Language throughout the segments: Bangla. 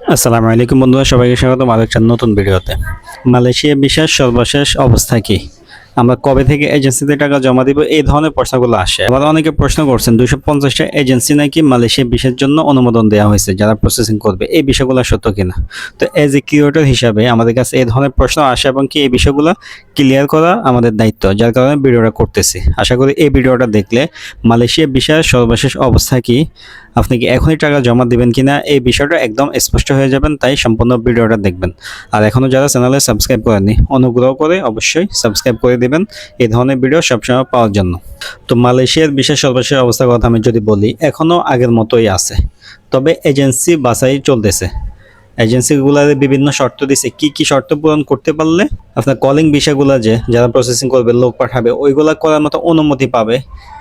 আসসালামু আলাইকুম বন্ধুরা সবাইকে স্বাগত আরও একটা নতুন ভিডিওতে। মালয়েশিয়া বিশ্বাস সর্বশেষ অবস্থা কি? আমরা কবে থেকে এজেন্সিতে টাকা জমা দিব এই ধরনের প্রশ্নগুলো আসে। আবার অনেকে প্রশ্ন করছেন দুশো পঞ্চাশটা এজেন্সি নাকি মালয়েশিয়া বিশের জন্য অনুমোদন দেওয়া হয়েছে, যারা প্রসেসিং করবে, এই বিষয়গুলো সত্য কিনা? তো এজ এ কিউরেটর হিসাবে আমাদের কাছে এই ধরনের প্রশ্ন আসে এবং কি এই বিষয়গুলো ক্লিয়ার করা আমাদের দায়িত্ব, যার কারণে ভিডিওটা করতেছি। আশা করি এই ভিডিওটা দেখলে মালয়েশিয়া বিষয়ের সর্বশেষ অবস্থা কি, আপনি কি এখনই টাকা জমা দিবেন কিনা, এই বিষয়টা একদম স্পষ্ট হয়ে যাবেন, তাই সম্পূর্ণ ভিডিওটা দেখবেন। আর এখনও যারা চ্যানেলে সাবস্ক্রাইব করেনি অনুগ্রহ করে অবশ্যই সাবস্ক্রাইব করে দিবেন। এই ধরনের ভিডিও সবসময় পাওয়ার জন্য। তো মালয়েশিয়ার বিশেষ সর্বশেষ অবস্থার কথা আমি যদি বলি এখনও আগের মতোই আছে। তবে এজেন্সি বাছাই চলতেছে। এজেন্সিগুলোর বিভিন্ন শর্ত দিছে, কি কি শর্ত পূরণ করতে পারলে আপনার কলিং বিষয়গুলো যে, যারা প্রসেসিং করবে, লোক পাঠাবে, ওইগুলা করার মতো অনুমতি পাবে।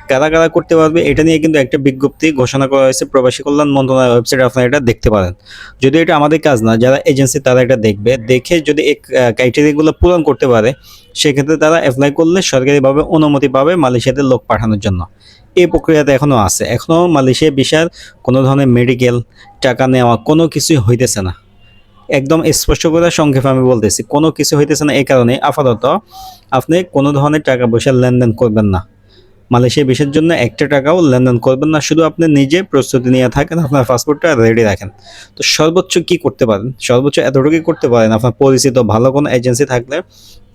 কারা কারা করতে পারবে, এটা নিয়ে কিন্তু একটা বিজ্ঞপ্তি ঘোষণা করা হয়েছে। প্রবাসী কল্যাণ মন্ত্রণালয়ের ওয়েবসাইটে আপনারা এটা দেখতে পারেন। যদি এটা আমাদের কাজ না, যারা এজেন্সি তারা এটা দেখবে। দেখে যদি এই ক্রাইটেরিয়াগুলো পূরণ করতে পারে, সেক্ষেত্রে তারা অ্যাপ্লাই করলে সরকারিভাবে অনুমতি পাবে মালয়েশিয়াতে লোক পাঠানোর জন্য। এই প্রক্রিয়াতে এখনও আছে। এখনও মালয়েশিয়া বিশার কোনো ধরনের মেডিকেল টাকা নেওয়া কোনো কিছুই হইতেছে না। একদম স্পষ্ট করে সংক্ষেপে আমি বলতেছি। কোনো কিছু হইতেছে না এই কারণে আপাতত আপনি কোনো ধরনের টাকা পয়সা লেনদেন করবেন না। মালয়েশিয়া বিষয়ের জন্য একটা টাকাও লেনদেন করবেন না, শুধু আপনি নিজে প্রস্তুতি নিয়ে থাকেন, আপনার পাসপোর্টটা রেডি রাখেন। তো সর্বোচ্চ কি করতে পারেন? সর্বোচ্চ এতটুকুই করতে পারেন, আপনার পরিচিত ভালো কোনো এজেন্সি থাকলে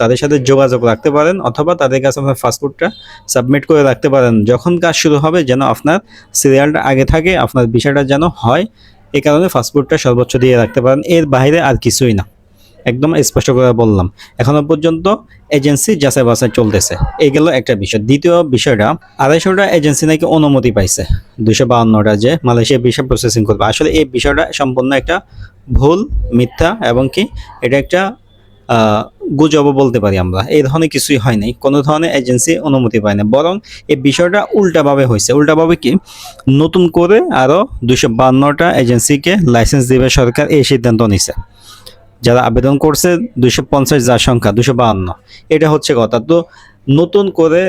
তাদের সাথে যোগাযোগ রাখতে পারেন, অথবা তাদের কাছে আপনার পাসপোর্টটা সাবমিট করে রাখতে পারেন। যখন কাজ শুরু হবে যেন আপনার সিরিয়ালটা আগে থাকে, আপনার বিষয়টা যেন হয় এই কারণে ফাস্টফুডটা সর্বোচ্চ দিয়ে রাখতে পারেন। এর বাইরে আর কিছুই না। একদম স্পষ্ট করে বললাম। এখনও পর্যন্ত এজেন্সি যাচাই বাছাই চলতেছে। এই গেল একটা বিষয়। দ্বিতীয় বিষয়টা, আড়াইশোটা এজেন্সি নাকি অনুমতি পাইছে। দুশো বাউন্নটা যে মালয়েশিয়া বিষয় প্রসেসিং করবে। আসলে এই বিষয়টা সম্পূর্ণ একটা ভুল, মিথ্যা এবং কি? এটা একটা গুজবও বলতে পারি আমরা। এই ধরনের কিছুই হয় নাই। কোনো ধরনের এজেন্সি অনুমতি পায় না বরং এই বিষয়টা উল্টাভাবে হয়েছে। উল্টাভাবে কি? নতুন করে আরও দুশো বান্নটা এজেন্সিকে লাইসেন্স দেবে সরকার এই সিদ্ধান্ত নিছে। যারা আবেদন করছে দুশো পঞ্চাশ যার সংখ্যা দুশো বাহান্ন। এটা হচ্ছে কথা। তো নতুন করে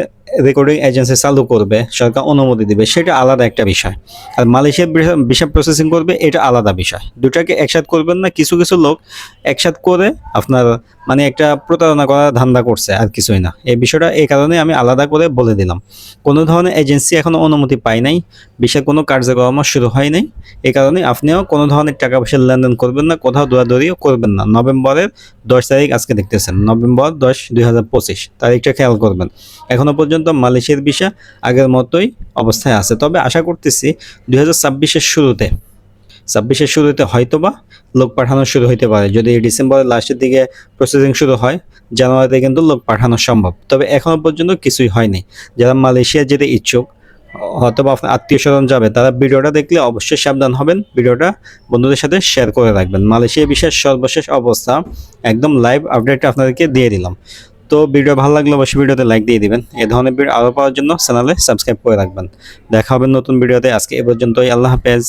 রেকর্ডিং এজেন্সি চালু করবে, সরকার অনুমতি দিবে, সেটা আলাদা একটা বিষয়। আর মালয়েশিয়ার বিষয় প্রসেসিং করবে, এটা আলাদা বিষয়। দুটাকে একসাথ করবেন না, কিছু কিছু লোক একসাথ করে আপনার মানে একটা প্রতারণা করার ধান্দা করছে আর কিছুই না। এই বিষয়টা এই কারণে আমি আলাদা করে বলে দিলাম। কোনো ধরনের এজেন্সি এখনও অনুমতি পায় নাই, বিষয়ে কোনো কার্যক্রম শুরু হয় নাই। এই কারণে আপনিও কোনো ধরনের টাকা পয়সা লেনদেন করবেন না, কোথাও দৌড়াদৌড়িও করবেন না। নভেম্বরের দশ তারিখ আজকে দেখতেছেন, নভেম্বর দশ, দুই হাজার পঁচিশ তারিখটা খেয়াল করবেন। এখনও পর্যন্ত মালয়েশিয়ার ভিসা আগের মতোই অবস্থায় আছে। তবে আশা করতেছি দুই হাজার ছাব্বিশের শুরুতে ছাব্বিশের শুরুতে হয়তোবা লোক পাঠানো শুরু হইতে পারে। যদি ডিসেম্বরের লাস্টের দিকে প্রসেসিং শুরু হয়, জানুয়ারিতে কিন্তু লোক পাঠানো সম্ভব। তবে এখনও পর্যন্ত কিছুই হয়নি। যারা মালয়েশিয়া যেতে ইচ্ছুক হয়তোবা আপনার আত্মীয় স্বজন যাবে, তারা ভিডিওটা দেখলে অবশ্যই সাবধান হবেন। ভিডিওটা বন্ধুদের সাথে শেয়ার করে রাখবেন। মালয়েশিয়া বিশেষ সর্বশেষ অবস্থা, একদম লাইভ আপডেটটা আপনাদেরকে দিয়ে দিলাম। তো ভিডিও ভালো লাগলে অবশ্যই ভিডিওতে লাইক দিয়ে দিবেন। এ ধরনের ভিডিও আরও পাওয়ার জন্য চ্যানেলে সাবস্ক্রাইব করে রাখবেন। দেখা হবে নতুন ভিডিওতে। আজকে এ পর্যন্তই। আল্লাহ হাফেজ।